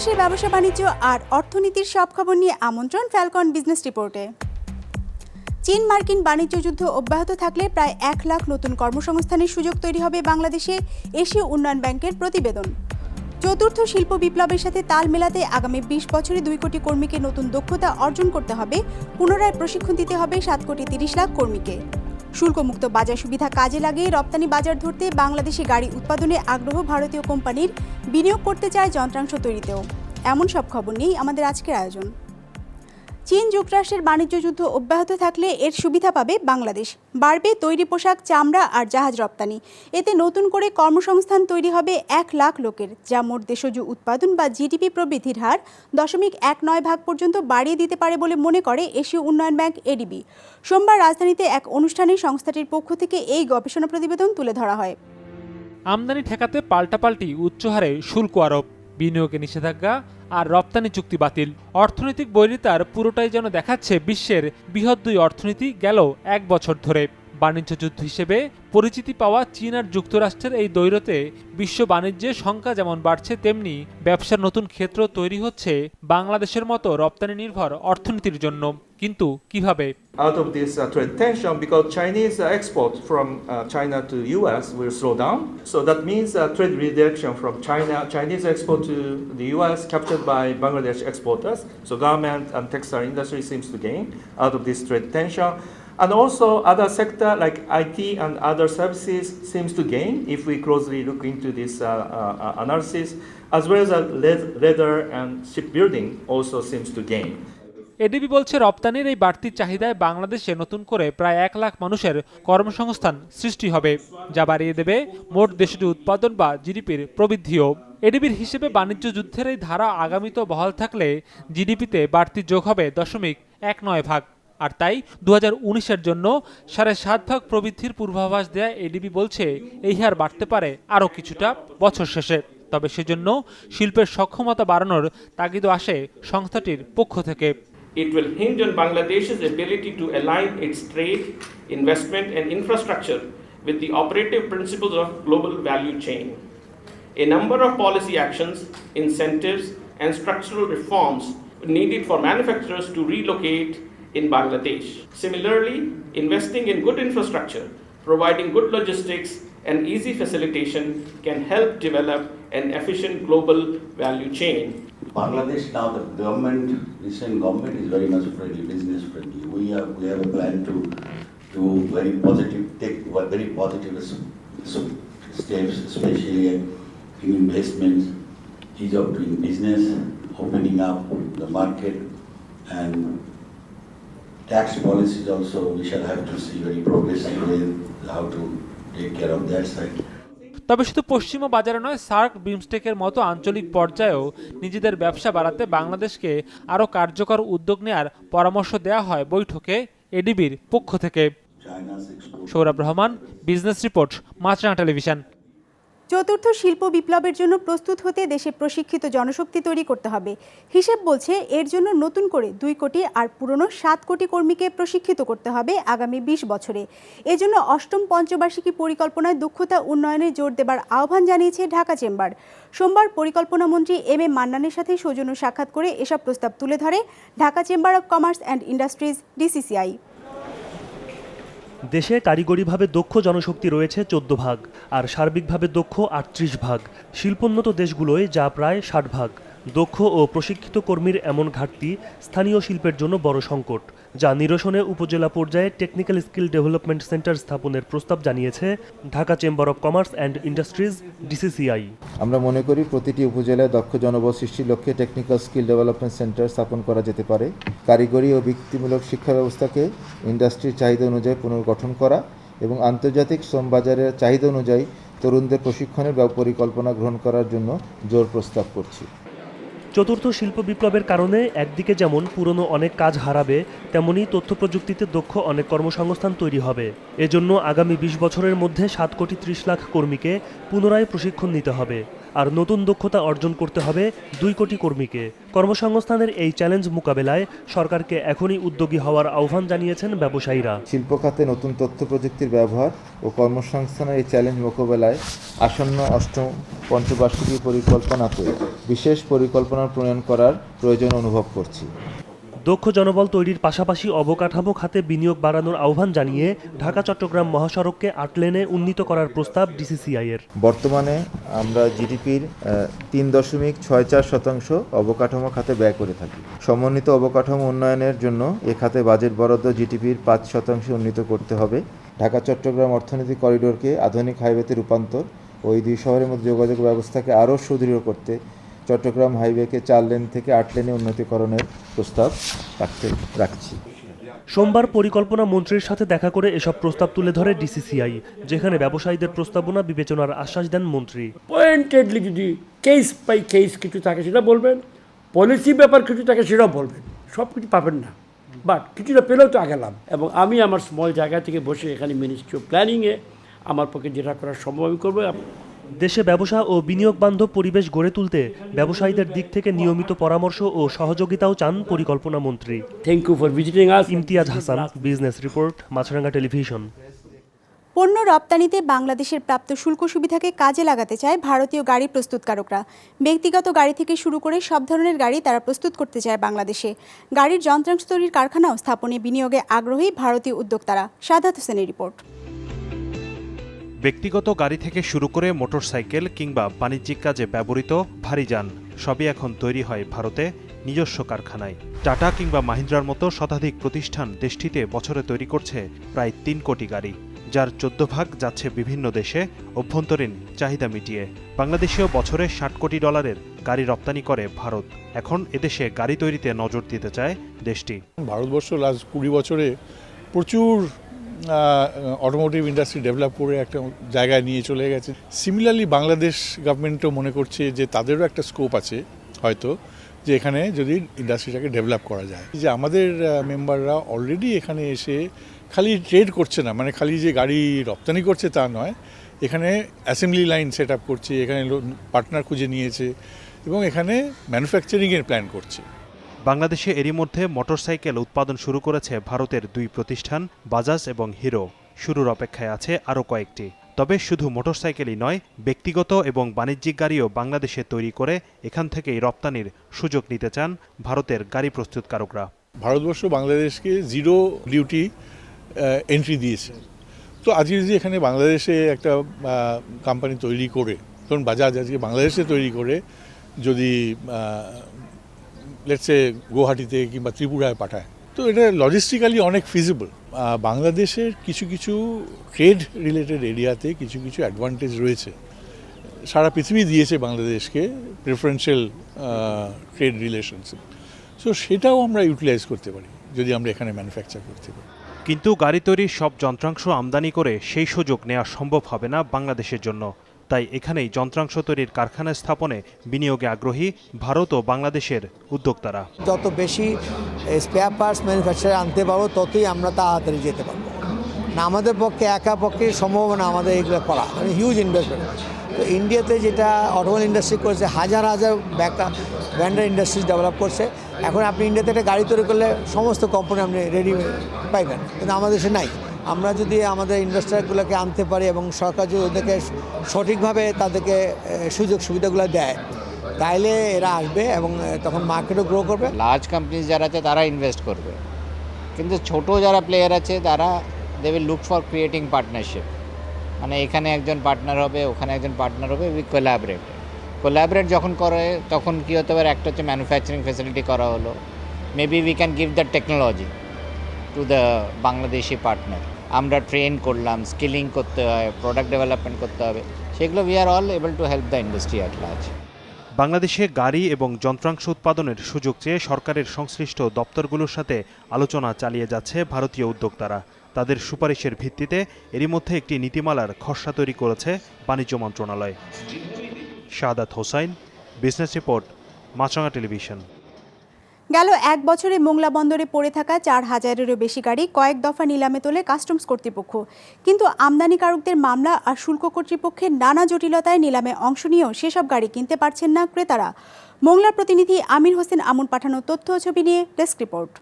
দেশ বিদেশের ব্যবসা বাণিজ্য আর অর্থনীতির সব খবর নিয়ে আমন্ত্রণ ফ্যালকন বিজনেস রিপোর্টে। চীন মার্কিন বাণিজ্য যুদ্ধ অব্যাহত থাকলে প্রায় এক লাখ নতুন কর্মসংস্থানের সুযোগ তৈরি হবে বাংলাদেশে, এশীয় উন্নয়ন ব্যাংকের প্রতিবেদন। চতুর্থ শিল্প বিপ্লবের সাথে তাল মেলাতে আগামী বিশ বছরে দুই কোটি কর্মীকে নতুন দক্ষতা অর্জন করতে হবে। পুনরায় প্রশিক্ষণ দিতে হবে সাত কোটি তিরিশ লাখ কর্মীকে। শুল্কমুক্ত বাজার সুবিধা কাজে লাগিয়ে রপ্তানি বাজার ধরতে বাংলাদেশি গাড়ি উৎপাদনে আগ্রহ ভারতীয় কোম্পানির বিনিয়োগ করতে চায় যন্ত্রাংশ তৈরিতেও। এমন সব খবর নিয়েই আমাদের আজকের আয়োজন। চীন যুক্তরাষ্ট্রের বাণিজ্য যুদ্ধ অব্যাহত থাকলে এর সুবিধা পাবে বাংলাদেশ। বাড়বে তৈরি পোশাক, চামড়া আর জাহাজ রপ্তানি। এতে নতুন করে কর্মসংস্থান তৈরি হবে এক লাখ লোকের, যা মোট দেশজ উৎপাদন বা জিডিপি প্রবৃদ্ধির হার দশমিক এক নয় ভাগ পর্যন্ত বাড়িয়ে দিতে পারে বলে মনে করে এশীয় উন্নয়ন ব্যাংক এডিবি। সোমবার রাজধানীতে এক অনুষ্ঠানে সংস্থাটির পক্ষ থেকে এই গবেষণা প্রতিবেদন তুলে ধরা হয়। আমদানি ঠেকাতে পাল্টাপাল্টি উচ্চ হারে শুল্ক আরোপ, বিনিয়োগে নিষেধাজ্ঞা আর রপ্তানি চুক্তি বাতিল। অর্থনৈতিক বৈরিতার পুরোটাই যেন দেখাচ্ছে বিশ্বের বৃহৎ দুই অর্থনীতি গেল এক বছর ধরে। বাণিজ্য যুদ্ধ হিসেবে পরিচিতি পাওয়া চীন আর যুক্তরাষ্ট্রের এই দৈরতে বিশ্ব বাণিজ্যের সংখ্যা যেমন বাড়ছে তেমনি ব্যবসার নতুন ক্ষেত্র তৈরি হচ্ছে বাংলাদেশের মতো রপ্তানি নির্ভর অর্থনীতির জন্য কিন্তু কীভাবে out of this uh, trade tension because Chinese uh, export from uh, China to US will slow down. So that means uh, trade redirection from China, Chinese export to the US captured by Bangladesh exporters. So government and textile industry seems to gain out of this trade tension. And also other sector like IT and other services seems to gain if we closely look into this uh, uh, analysis, as well as uh, leather and shipbuilding also seems to gain. ADB বলছে রপ্তানির এই বাড়তি চাহিদায় বাংলাদেশে নতুন করে প্রায় এক লাখ মানুষের কর্মসংস্থান সৃষ্টি হবে যা বাড়িয়ে দেবে মোট দেশটি উৎপাদন বা জিডিপির প্রবৃদ্ধিও এডিবির হিসেবে বাণিজ্য যুদ্ধের এই ধারা আগামীতেও বহাল থাকলে জিডিপিতে বাড়তি যোগ হবে দশমিক এক নয় ভাগ আর তাই দু হাজার জন্য সাড়ে সাত ভাগ প্রবৃদ্ধির পূর্বাভাস দেয়া এডিবি বলছে এই হার বাড়তে পারে আরও কিছুটা বছর শেষে তবে সেজন্য শিল্পের সক্ষমতা বাড়ানোর তাগিদও আসে সংস্থাটির পক্ষ থেকে It will hinge on Bangladesh's ability to align its trade, investment, and infrastructure with the operative principles of global value chain. A number of policy actions, incentives, and structural reforms needed for manufacturers to relocate in Bangladesh. Similarly, investing in good infrastructure, providing good logistics, and easy facilitation can help develop an efficient global value chain. Bangladesh now the government, recent government is very much friendly, business friendly. We have we have a plan to do very positive, take very positive steps, especially in investments, ease of doing business, opening up the market, and tax policies also. We shall have to see very progressive how to take care of that side. তবে শুধু পশ্চিমা বাজারে নয় SAARC বিমস্টেকের মতো আঞ্চলিক পর্যায়েও নিজেদের ব্যবসা বাড়াতে বাংলাদেশকে আরও কার্যকর উদ্যোগ নেয়ার পরামর্শ দেওয়া হয় বৈঠকে এডিবির পক্ষ থেকে Sourav Rahman business report Maasranga television চতুর্থ শিল্প বিপ্লবের জন্য প্রস্তুত হতে দেশে প্রশিক্ষিত জনশক্তি তৈরি করতে হবে। হিসেব বলছে, এর জন্য নতুন করে দুই কোটি আর পুরনো সাত কোটি কর্মীকে প্রশিক্ষিত করতে হবে আগামী বিশ বছরে। এজন্য অষ্টম পঞ্চবার্ষিকী পরিকল্পনায় দক্ষতা উন্নয়নে জোর দেবার আহ্বান জানিয়েছে ঢাকা চেম্বার। সোমবার পরিকল্পনা মন্ত্রী এম এ মান্নানের সাথে সৌজন্য সাক্ষাৎ করে এসব প্রস্তাব তুলে ধরে Dhaka chamber of commerce and industries, DCCI. দেশে কারিগরিভাবে দক্ষ জনশক্তি রয়েছে চোদ্দ ভাগ, আর সার্বিকভাবে দক্ষ আটত্রিশ ভাগ। শিল্পোন্নত দেশগুলোয় যা প্রায় ষাট ভাগ। দক্ষ ও প্রশিক্ষিত কর্মীর এমন ঘাটতি স্থানীয় শিল্পের জন্য বড় সংকট, যা নিরসনে উপজেলা পর্যায়ে টেকনিক্যাল স্কিল ডেভেলপমেন্ট সেন্টার স্থাপনের প্রস্তাব জানিয়েছে Dhaka chamber of commerce and industries, DCCI. আমরা মনে করি প্রতিটি উপজেলায় দক্ষ জনবল সৃষ্টির লক্ষ্যে টেকনিক্যাল স্কিল ডেভেলপমেন্ট সেন্টার স্থাপন করা যেতে পারে। কারিগরি ও বৃত্তিমূলক শিক্ষা ব্যবস্থাকে ইন্ডাস্ট্রির চাহিদা অনুযায়ী পুনর্গঠন করা এবং আন্তর্জাতিক শ্রম বাজারের চাহিদা অনুযায়ী তরুণদের প্রশিক্ষণের পরিকল্পনা গ্রহণ করার জন্য জোর প্রস্তাব করছি। চতুর্থ শিল্প বিপ্লবের কারণে একদিকে যেমন পুরনো অনেক কাজ হারাবে, তেমনি তথ্য প্রযুক্তিতে দক্ষ অনেক কর্মসংস্থান তৈরি হবে। এজন্য আগামী বিশ বছরের মধ্যে সাত কোটি ত্রিশ লাখ কর্মীকে পুনরায় প্রশিক্ষণ নিতে হবে। আর নতুন দক্ষতা অর্জন করতে হবে দুই কোটি কর্মীকে। কর্মসংস্থানের এই চ্যালেঞ্জ মোকাবেলায় সরকারকে এখনই উদ্যোগী হওয়ার আহ্বান জানিয়েছেন ব্যবসায়ীরা। শিল্প খাতে নতুন তথ্য প্রযুক্তির ব্যবহার ও কর্মসংস্থানের এই চ্যালেঞ্জ মোকাবেলায় আসন্ন অষ্টম পঞ্চবার্ষিকী পরিকল্পনাতে বিশেষ পরিকল্পনা প্রণয়ন করার প্রয়োজন অনুভব করছি। দক্ষ জনবল তৈরির পাশাপাশি অবকাঠামো খাতে বিনিয়োগ বাড়ানোর আহ্বান জানিয়ে ঢাকা, চট্টগ্রাম মহাসড়ককে আট লেনে উন্নীত করার প্রস্তাব ডিসিসিআই এর। বর্তমানে আমরা জিডিপির তিন দশমিক ছয় চার শতাংশ অবকাঠামো খাতে ব্যয় করে থাকি। সমন্বিত অবকাঠামো উন্নয়নের জন্য এ খাতে বাজেট বরাদ্দ জিডিপির পাঁচ শতাংশে উন্নীত করতে হবে। ঢাকা, চট্টগ্রাম অর্থনৈতিক করিডোরকে আধুনিক হাইওয়েতে রূপান্তর ওই দুই শহরের মধ্যে যোগাযোগ ব্যবস্থাকে আরও সুদৃঢ় করতে চট্টগ্রাম হাইওয়েকে চার লেন থেকে আট লেনে উন্নতিকরণের প্রস্তাব রাখতে রাখছি। সোমবার পরিকল্পনা মন্ত্রীর সাথে দেখা করে এসব প্রস্তাব তুলে ধরে ডিসিসিআই যেখানে ব্যবসায়ীদের প্রস্তাবনা বিবেচনার আশ্বাস দেন মন্ত্রী। পয়েন্টেডলি যদি কেস বাই কেস কিছু থাকে সেটা বলবেন পলিসি ব্যাপার কিছু থাকে সেটাও বলবেন সব কিছু পাবেন না। বাট কিছুটা পেলেও তো আগেলাম এবং আমি আমার স্মল জায়গা থেকে বসে এখানে মিনিস্ট্রি অফ প্ল্যানিংয়ে আমার পক্ষে যেটা করার সম্ভব আমি করব। দেশে ব্যবসা ও বিনিয়োগ বান্ধব পরিবেশ গড়ে তুলতে ব্যবসায়ীদের দিক থেকে নিয়মিত পরামর্শ ও সহযোগিতাও চান পরিকল্পনা মন্ত্রী। Thank you for visiting us Imtiaz Hasan business report Maasranga television. পণ্য রপ্তানিতে বাংলাদেশের প্রাপ্ত শুল্ক সুবিধাকে কাজে লাগাতে চায় ভারতীয় গাড়ি প্রস্তুতকারকরা। ব্যক্তিগত গাড়ি থেকে শুরু করে সব ধরনের গাড়ি তারা প্রস্তুত করতে চায় বাংলাদেশে। গাড়ির যন্ত্রাংশ তৈরির কারখানাও স্থাপনে বিনিয়োগে আগ্রহী ভারতীয় উদ্যোক্তারা। সাদাত হোসেনের রিপোর্ট। ব্যক্তিগত গাড়ি থেকে শুরু করে মোটরসাইকেল কিংবা বাণিজ্যিক কাজে ব্যবহৃত ভারী যান, সবই এখন তৈরি হয় ভারতে নিজস্ব কারখানায়। টাটা কিংবা মাহিন্দ্রার মতো শতাধিক প্রতিষ্ঠান দেশটিতে বছরে তৈরি করছে প্রায় তিন কোটি গাড়ি, যার চোদ্দ ভাগ যাচ্ছে বিভিন্ন দেশে অভ্যন্তরীণ চাহিদা মিটিয়ে। বাংলাদেশেও বছরে ষাট কোটি ডলারের গাড়ি রপ্তানি করে ভারত। এখন এদেশে গাড়ি তৈরিতে নজর দিতে চায় দেশটি। ভারতবর্ষ লাস্ট কুড়ি বছরে প্রচুর অটোমোটিভ ইন্ডাস্ট্রি ডেভেলপ করে একটা জায়গায় নিয়ে চলে গেছে। সিমিলারলি বাংলাদেশ গভর্নমেন্টও মনে করছে যে তাদেরও একটা স্কোপ আছে, হয়তো, যে এখানে যদি ইন্ডাস্ট্রিটাকে ডেভেলপ করা যায়। যে আমাদের মেম্বাররা অলরেডি এখানে এসে খালি ট্রেড করছে না মানে খালি যে গাড়ি রপ্তানি করছে তা নয়, এখানে অ্যাসেম্বলি লাইন সেট আপ করছে, এখানে পার্টনার খুঁজে নিয়েছে এবং এখানে ম্যানুফ্যাকচারিংয়ের প্ল্যান করছে। বাংলাদেশে এরই মধ্যে মোটরসাইকেল উৎপাদন শুরু করেছে ভারতের দুই প্রতিষ্ঠান, বাজাজ এবং হিরো। শুরুর অপেক্ষায় আছে আরও কয়েকটি। তবে শুধু মোটরসাইকেলই নয়, ব্যক্তিগত এবং বাণিজ্যিক গাড়িও বাংলাদেশে তৈরি করে এখান থেকেই রপ্তানির সুযোগ নিতে চান ভারতের গাড়ি প্রস্তুতকারকরা। ভারতবর্ষ বাংলাদেশকে জিরো ডিউটি এন্ট্রি দিয়েছে। তো আজকে যদি এখানে বাংলাদেশে একটা কোম্পানি তৈরি করে, ধরুন বাজাজ আজকে বাংলাদেশে তৈরি করে, যদি লেটসে গুয়াহাটিতে কিংবা ত্রিপুরায় পাঠায়। তো এটা লজিস্টিক্যালি অনেক ফিজিবল বাংলাদেশের কিছু কিছু ট্রেড রিলেটেড এরিয়াতে কিছু কিছু অ্যাডভান্টেজ রয়েছে। সারা পৃথিবী দিয়েছে বাংলাদেশকে প্রেফারেন্সিয়াল ট্রেড রিলেশনস সো সেটাও আমরা ইউটিলাইজ করতে পারি, যদি আমরা এখানে ম্যানুফ্যাকচার করতে পারি। কিন্তু গাড়ি তৈরির সব যন্ত্রাংশ আমদানি করে সেই সুযোগ নেওয়া সম্ভব হবে না বাংলাদেশের জন্য। তাই এখানেই যন্ত্রাংশ তৈরির কারখানা স্থাপনে বিনিয়োগে আগ্রহী ভারত ও বাংলাদেশের উদ্যোক্তারা। যত বেশি স্পেয়ার পার্টস ম্যানুফ্যাকচার আনতে পারব, ততই আমরা তাড়াতাড়ি যেতে পারব। না, আমাদের পক্ষে, একা পক্ষে সম্ভব না আমাদের এগুলো করা। মানে হিউজ ইনভেস্টমেন্ট তো ইন্ডিয়াতে যেটা অটোমোবাইল ইন্ডাস্ট্রি করেছে, হাজার হাজার ব্যাকা ব্যান্ডার ইন্ডাস্ট্রিজ ডেভেলপ করছে। এখন আপনি ইন্ডিয়াতে একটা গাড়ি তৈরি করলে সমস্ত কোম্পানি আপনি রেডি পাইবেন। কিন্তু আমাদের দেশে নাই। আমরা যদি আমাদের ইনভেস্টারগুলোকে আনতে পারি এবং সরকার যদি ওদেরকে সঠিকভাবে তাদেরকে সুযোগ সুবিধাগুলো দেয়, তাইলে এরা আসবে এবং তখন মার্কেটও গ্রো করবে। লার্জ কোম্পানি যারা আছে, তারা ইনভেস্ট করবে। কিন্তু ছোট যারা প্লেয়ার আছে, তারা they will look for creating partnership মানে এখানে একজন পার্টনার হবে, ওখানে একজন পার্টনার হবে উই কোলাবরেট কোলাবরেট যখন করে, তখন কী হতে পারে, একটা হচ্ছে ম্যানুফ্যাকচারিং ফেসিলিটি করা হলো। Maybe we can give the technology to the Bangladeshi partner আমরা ট্রেন করলাম স্কিলিং করতে হয় প্রোডাক্ট ডেভেলপমেন্ট করতে হবে, সেগুলো we are all able to help the industry at large বাংলাদেশে গাড়ি এবং যন্ত্রাংশ উৎপাদনের সুযোগ চেয়ে সরকারের সংশ্লিষ্ট দপ্তরগুলোর সাথে আলোচনা চালিয়ে যাচ্ছে ভারতীয় উদ্যোক্তারা। তাদের সুপারিশের ভিত্তিতে এরই মধ্যে একটি নীতিমালার খসড়া তৈরি করেছে বাণিজ্য মন্ত্রণালয়। Shahadat Hossain business report Maasranga television গেল এক বছরে মোংলা বন্দরে পড়ে থাকা চার হাজারেরও বেশি গাড়ি কয়েক দফা নিলামে তোলে কাস্টমস কর্তৃপক্ষ। কিন্তু আমদানিকারকদের মামলা আর শুল্ক কর্তৃপক্ষের নানা জটিলতায় নিলামে অংশ নিয়েও সেসব গাড়ি কিনতে পারছেন না ক্রেতারা। মোংলার প্রতিনিধি আমির হোসেন আমন পাঠানো তথ্য ছবি নিয়ে ডেস্ক রিপোর্ট।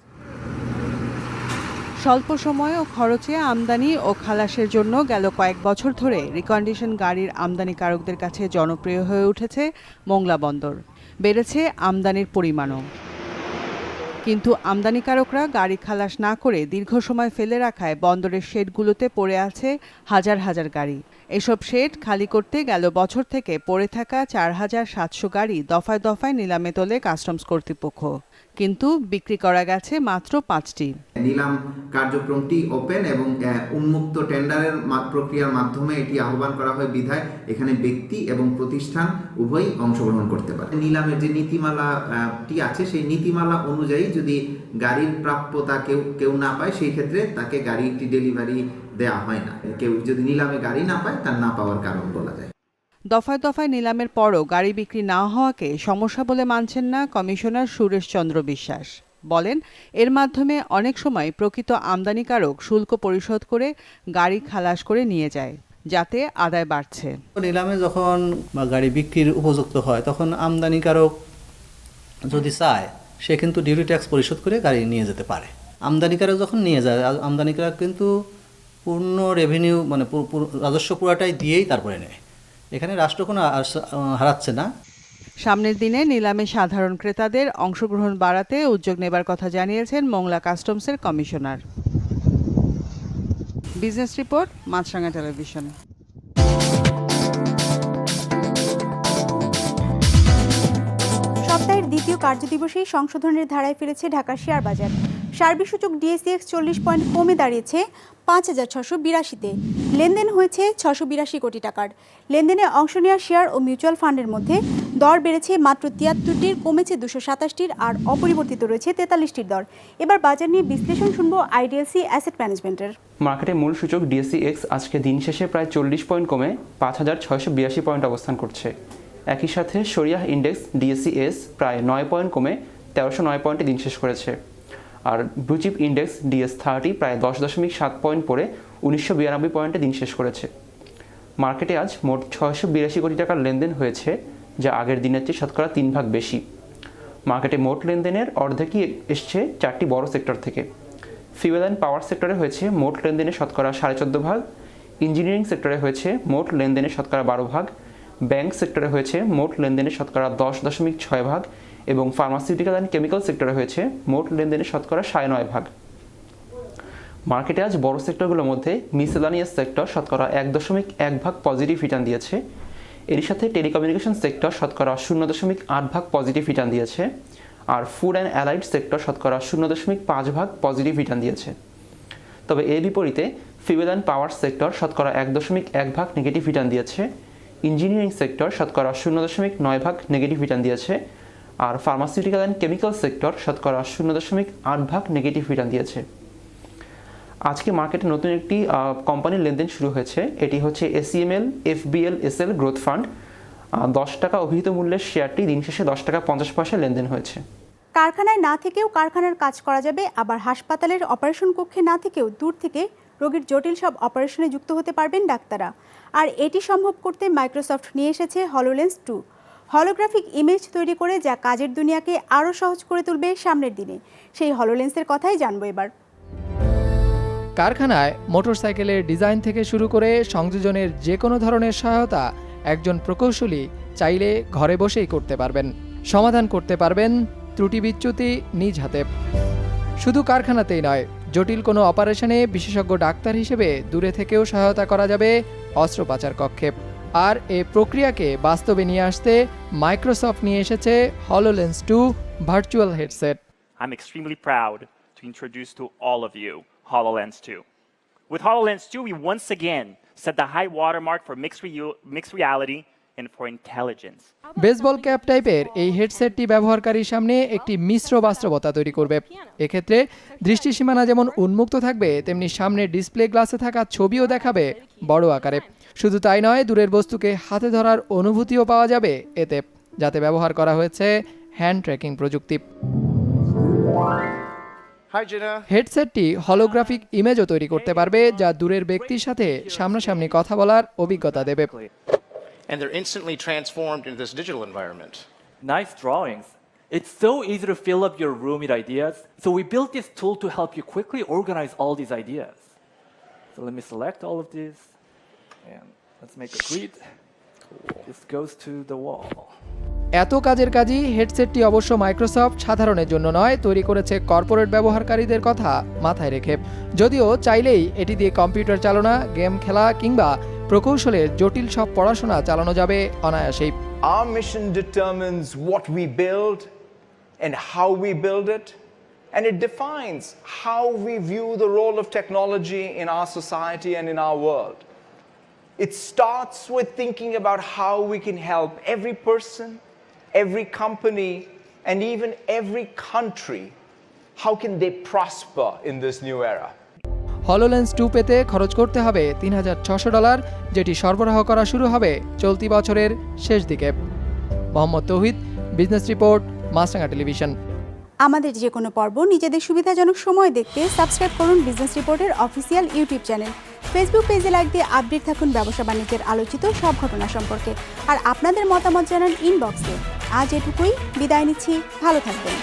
স্বল্প সময় ও খরচে আমদানি ও খালাসের জন্য গেল কয়েক বছর ধরে রিকন্ডিশন গাড়ির আমদানিকারকদের কাছে জনপ্রিয় হয়ে উঠেছে মোংলা বন্দর। বেড়েছে আমদানির পরিমাণও। কিন্তু আমদানিকারকরা গাড়ি খালাস না করে দীর্ঘ সময় ফেলে রাখায় বন্দরের শেডগুলোতে পড়ে আছে হাজার হাজার গাড়ি। এসব শেড খালি করতে গেল বছর থেকে পড়ে থাকা চার হাজার সাতশো গাড়ি দফায় দফায় নিলামে তোলে কাস্টমস কর্তৃপক্ষ। কিন্তু বিক্রি করা গেছে মাত্র পাঁচটি। নিলাম কার্যক্রমটি ওপেন এবং উন্মুক্ত টেন্ডারের প্রক্রিয়ার মাধ্যমে এটি আহ্বান করা হয় বিধায় এখানে ব্যক্তি এবং প্রতিষ্ঠান উভয়ই অংশগ্রহণ করতে পারে। নিলামের যে নীতিমালা আহ, টি আছে সেই নীতিমালা অনুযায়ী যদি গাড়ির প্রাপ্যতা কেউ কেউ না পায় সেই ক্ষেত্রে তাকে গাড়িটি ডেলিভারি দেওয়া হয় না। কেউ যদি নিলামে গাড়ি না পায় তার না পাওয়ার কারণ বলা যায়। দফায় দফায় নিলামের পরও গাড়ি বিক্রি না হওয়াকে সমস্যা বলে মানছেন না কমিশনার সুরেশ চন্দ্র বিশ্বাস। বলেন, এর মাধ্যমে অনেক সময় প্রকৃত আমদানিকারক শুল্ক পরিশোধ করে গাড়ি খালাস করে নিয়ে যায়, যাতে আদায় বাড়ছে। নিলামে যখন গাড়ি বিক্রির উপযুক্ত হয়, তখন আমদানিকারক যদি চায়, সে কিন্তু ডিউটি ট্যাক্স পরিশোধ করে গাড়ি নিয়ে যেতে পারে। আমদানিকারক যখন নিয়ে যায় আমদানিকারক কিন্তু পূর্ণ রেভিনিউ মানে রাজস্ব পুরাটাই দিয়েই তারপরে নেয়। এখানে রাষ্ট্র কোনো হারাচ্ছে না। সামনের দিনে নিলামে সাধারণ ক্রেতাদের অংশগ্রহণ বাড়াতে উদ্যোগ নেবার কথা জানিয়েছেন মোংলা কাস্টমসের commissioner. Business report Maasranga television. সপ্তাহের দ্বিতীয় কার্যদিবসেই সংশোধনের ধারায় ফিরেছে ঢাকার শেয়ার বাজার সার্বিক সূচক ডিএসিএক্স চল্লিশ পয়েন্ট কমে দাঁড়িয়েছে পাঁচ হাজার ছশো বিরাশিতে। লেনদেন হয়েছে ছশো বিরাশি কোটি টাকার। লেনদেনে অংশ নেওয়া শেয়ার ও মিউচুয়াল ফান্ডের মধ্যে দর বেড়েছে মাত্র তিয়াত্তরটির, কমেছে দুশো সাতাশটির আর অপরিবর্তিত রয়েছে তেতাল্লিশটির দর। এবার বাজার নিয়ে বিশ্লেষণ শুনব আইডিএলসি অ্যাসেট ম্যানেজমেন্টের। মার্কেটে মূল সূচক ডিএসসি এক্স আজকে দিন শেষে প্রায় চল্লিশ পয়েন্ট কমে পাঁচ হাজার ছয়শো বিরাশি পয়েন্ট অবস্থান করছে। একই সাথে সরিয়াহ ইন্ডেক্স ডিএসসি এস প্রায় নয় পয়েন্ট কমে তেরোশো নয় পয়েন্টে দিন শেষ করেছে। আর blue chip index DS thirty প্রায় দশ দশমিক সাত পয়েন্ট পড়ে উনিশশো বিরানব্বই পয়েন্টে দিন শেষ করেছে। মার্কেটে আজ মোট ছয়শো বিরাশি কোটি টাকার লেনদেন হয়েছে, যা আগের দিনের চেয়ে শতকরা তিন ভাগ বেশি। মার্কেটে মোট লেনদেনের অর্ধেকই এসছে চারটি বড় সেক্টর থেকে। ফিউয়েল অ্যান্ড পাওয়ার সেক্টরে হয়েছে মোট লেনদেনের শতকরা সাড়ে চোদ্দ ভাগ ইঞ্জিনিয়ারিং সেক্টরে হয়েছে মোট লেনদেনের শতকরা বারো ভাগ ব্যাংক সেক্টরে হয়েছে মোট লেনদেনের শতকরা দশ দশমিক ছয় ভাগ এবং ফার্মাসিউটিক্যাল অ্যান্ড কেমিক্যাল সেক্টরে হয়েছে মোট লেনদেনের শতকরা সাড়ে নয় ভাগ। মার্কেটে আজ বড় সেক্টরগুলোর মধ্যে মিসেলানিয়াস সেক্টর শতকরা এক দশমিক এক ভাগ পজিটিভ রিটার্ন দিয়েছে। এর সাথে টেলিকমিউনিকেশন সেক্টর শতকরা শূন্য দশমিক আট ভাগ পজিটিভ রিটার্ন দিয়েছে। আর ফুড অ্যান্ড অ্যালাইড সেক্টর শতকরা শূন্য দশমিক পাঁচ ভাগ পজিটিভ রিটার্ন দিয়েছে। তবে এর বিপরীতে ফিউয়েল অ্যান্ড পাওয়ার সেক্টর শতকরা এক দশমিক এক ভাগ নেগেটিভ রিটার্ন দিয়েছে। ইঞ্জিনিয়ারিং সেক্টর শতকরা শূন্য দশমিক নয় ভাগ নেগেটিভ রিটার্ন দিয়েছে। আর ফার্মাসিউটিক্যাল অ্যান্ড কেমিক্যাল সেক্টর শতকরা শূন্য দশমিক আট ভাগ নেগেটিভ রিটার্ন দিয়েছে। আজকে মার্কেটে নতুন একটি কোম্পানির লেনদেন শুরু হয়েছে। এটি হচ্ছে ACML FBL SL growth fund দশ টাকা অভিহিত মূল্যের শেয়ারটি দিন শেষে দশ টাকা পঞ্চাশ পয়সা লেনদেন হয়েছে। কারখানায় না থেকেও কারখানার কাজ করা যাবে, আবার হাসপাতালের অপারেশন কক্ষে না থেকেও দূর থেকে রোগীর জটিল সব অপারেশনে যুক্ত হতে পারবেন ডাক্তাররা। আর এটি সম্ভব করতে মাইক্রোসফট নিয়ে এসেছে হলোলেন্স টু হলোগ্রাফিক ইমেজ তৈরি করে যা কাজের দুনিয়াকে আরও সহজ করে তুলবে সামনের দিনে। সেই হলোলেন্সের কথাই জানব এবার। কারখানায় মোটরসাইকেলের ডিজাইন থেকে শুরু করে সংযোজনের যে কোনো ধরনের সহায়তা একজন প্রকৌশলী চাইলে ঘরে বসেই করতে পারবেন। সমাধান করতে পারবেন ত্রুটি বিচ্যুতি নিজ হাতে। শুধু কারখানাতেই নয়, জটিল কোনো অপারেশনে বিশেষজ্ঞ ডাক্তার হিসেবে দূরে থেকেও সহায়তা করা যাবে অস্ত্রোপচার কক্ষে। আর এ প্রক্রিয়াকে বাস্তবে নিয়ে আসতে মাইক্রোসফট নিয়ে এসেছে HoloLens two virtual headset I'm extremely proud to introduce to all of you HoloLens 2. With HoloLens 2, we once again set the high watermark for mixed, re- mixed reality and for intelligence. Baseball cap টাইপের এই হেডসেটটি ব্যবহারকারীর সামনে একটি মিশ্র বাস্তবতা তৈরি করবে। এক্ষেত্রে দৃষ্টিসীমানা যেমন উন্মুক্ত থাকবে তেমনি সামনে ডিসপ্লে গ্লাসে থাকা ছবিও দেখাবে বড় আকারে। শুধু তাই নয় দূরের বস্তুকে হাতে ধরার অনুভূতিও পাওয়া যাবে এতে যাতে ব্যবহার করা হয়েছে হ্যান্ড ট্র্যাকিং প্রযুক্তি। হেডসেটটি হলোগ্রাফিক ইমেজও তৈরি করতে পারবে যা দূরের ব্যক্তির সাথে সামনাসামনি কথা বলার অভিজ্ঞতা দেবে। And they're instantly transformed into this digital environment. Nice drawings. It's so easy to fill up your room with ideas. So we built this tool to help you quickly organize all these ideas. So let me select all of these and let's make a grid. This goes to the wall. এত কাজের কাজই হেডসেটটি অবশ্য Microsoft সাধারণের জন্য নয় তৈরি করেছে corporate ব্যবহারকারীদের কথা মাথায় রেখে যদিও চাইলেই এটি দিয়ে কম্পিউটার চালনা গেম খেলা কিংবা প্রকৌশলের জটিল সব পড়াশোনা চালানো যাবে অনায়াসেই Our mission determines what we build and how we build it, and it defines how we view the role of technology in our society and in our world. It starts with thinking about how we can help every person, every company, and even every country. How can they prosper in this new era? HoloLens two পেতে খরচ করতে হবে তিন হাজার ছশো dollar, যেটি সরবরাহ করা শুরু হবে চলতি বছরের শেষ দিকে। Mohammad Touhid business report Maasranga television আমাদের যে কোনো পর্ব নিজেদের সুবিধাজনক সময় দেখতে সাবস্ক্রাইব করুন বিজনেস রিপোর্টের অফিসিয়াল ইউটিউব চ্যানেল ফেসবুক পেজে লাইক দিয়ে আপডেট থাকুন ব্যবসা বাণিজ্যের আলোচিত সব ঘটনা সম্পর্কে। আর আপনাদের মতামত জানান ইনবক্সে আজ এটুকুই, বিদায় নিচ্ছি, ভালো থাকবেন।